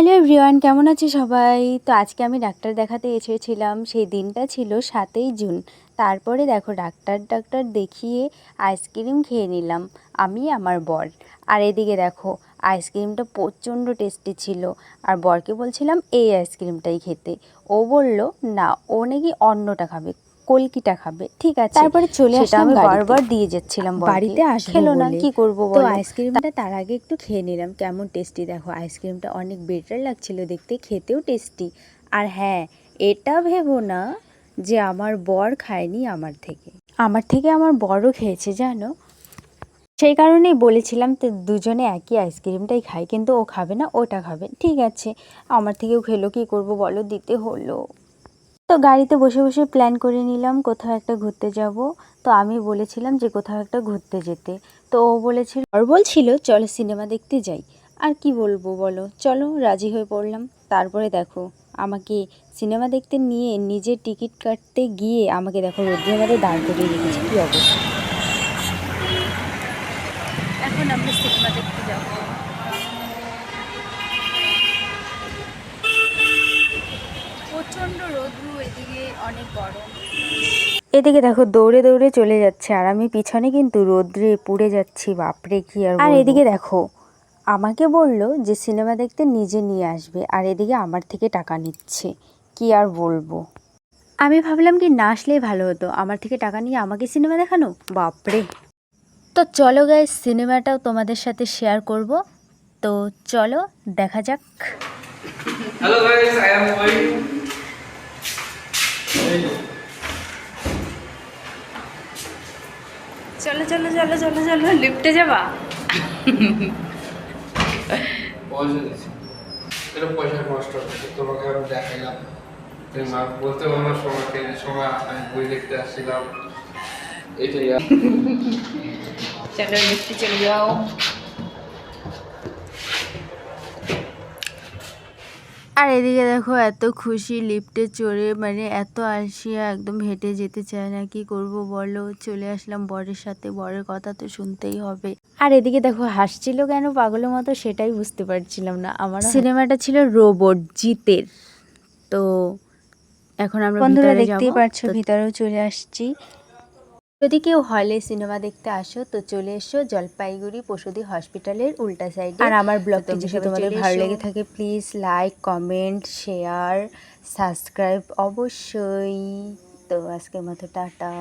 Hello everyone, কেমন আছে সবাই? তো আজকে আমি ডাক্তার দেখাতে এসেছিলাম। সেই দিনটা ছিল সাতই জুন। তারপরে দেখো ডাক্তার ডাক্তার দেখিয়ে আইসক্রিম খেয়ে নিলাম, আমি, আমার বর। আর এদিকে দেখো, আইসক্রিমটা প্রচণ্ড টেস্টি ছিল। আর বরকে বলছিলাম, এই আইসক্রিমটাই খেতে। ও বলল, না, ও নাকি অন্যটা খাবে। কলকিটা খাবে ঠিক আছে? তারপরে চলে আসলাম বারবার দিয়ে যাচ্ছিলাম বাড়িতে আসব খেলো না। কি করব তো আইসক্রিমটা তার আগে একটু খেয়ে নিলাম। কেমন টেস্টি দেখো আইসক্রিমটা অনেক বেটার লাগছিল দেখতে খেতেও টেস্টি। আর হ্যাঁ এটা ভেবো না যে আমার বর খায়নি আমার থেকে। আমার থেকে আমার বড়ও খেয়েছে জানো? সেই কারণেই বলেছিলাম তো দুজনে একই আইসক্রিমটাই খাই কিন্তু ও খাবে না ওটা খাবে। ঠিক আছে আমার থেকেও খেলো কি করব বলো? দিতে হলো। তো গাড়িতে বসে বসে প্ল্যান করে নিলাম কোথাও একটা ঘুরতে যাব। তো আমি বলেছিলাম যে কোথাও একটা ঘুরতে যেতে। তো ও বলেছিল, আর বলছিল, চলো সিনেমা দেখতে যাই। আর কি বলব বলো? চলো, রাজি হয়ে পড়লাম। তারপরে দেখো, আমাকে সিনেমা দেখতে নিয়ে নিজের টিকিট কাটতে গিয়ে আমাকে দেখো রোদ্রের মধ্যে দাঁড় করিয়ে রেখেছে। কী অবস্থা? এখন আমরা সিনেমা দেখতে যাব প্রচণ্ড রোদ্রু এদিকে অনেক গরম এদিকে দেখো দৌড়ে দৌড়ে চলে যাচ্ছে আর আমি পিছনে কিন্তু রোদ্রে পুড়ে যাচ্ছি বাপরে কি আর আর এদিকে দেখো আমাকে বলল যে সিনেমা দেখতে নিজে নিয়ে আসবে আর এদিকে আমার থেকে টাকা নিচ্ছে কি আর বলব। আমি ভাবলাম কি না আসলেই ভালো হতো আমার থেকে টাকা নিয়ে আমাকে সিনেমা দেখানো? বাপরে। তো চলো গাই সিনেমাটাও তোমাদের সাথে শেয়ার করব। তো চলো দেখা যাক। Am চলো চলো চলো চলো চলো লিফটে যাবা? পয়সা নষ্ট তোমাকে আমি দেখাইলাম। তুমি মা বলতে পারো না সময়কে সময় আমি বই দেখতে আসছিলাম। এটাই চলো লিফটে চলে যাও। আর এদিকে দেখো এত খুশি লিফটে চড়ে মানে এত আলসিয়া একদম হেঁটে যেতে চায় না কি করব বলো? চলে আসলাম বরের সাথে বরের কথা তো শুনতেই হবে। আর এদিকে দেখো হাসছিল কেন পাগলের মতো সেটাই বুঝতে পারছিলাম না। আমার সিনেমাটা ছিল রোবট জিতের। তো এখন আমরা বন্ধুরা দেখতেই। পারছ ভিতরেও চলে আসছি। যদি কেউ হলে সিনেমা দেখতে আসো তো চলে এসো জলপাইগুড়ি পশুদি হসপিটালের উল্টা সাইডে আর আমার ব্লগটি যদি তোমাদের ভালো লেগে থাকে please like comment share subscribe অবশ্যই। তো আজকের মতো টাটা।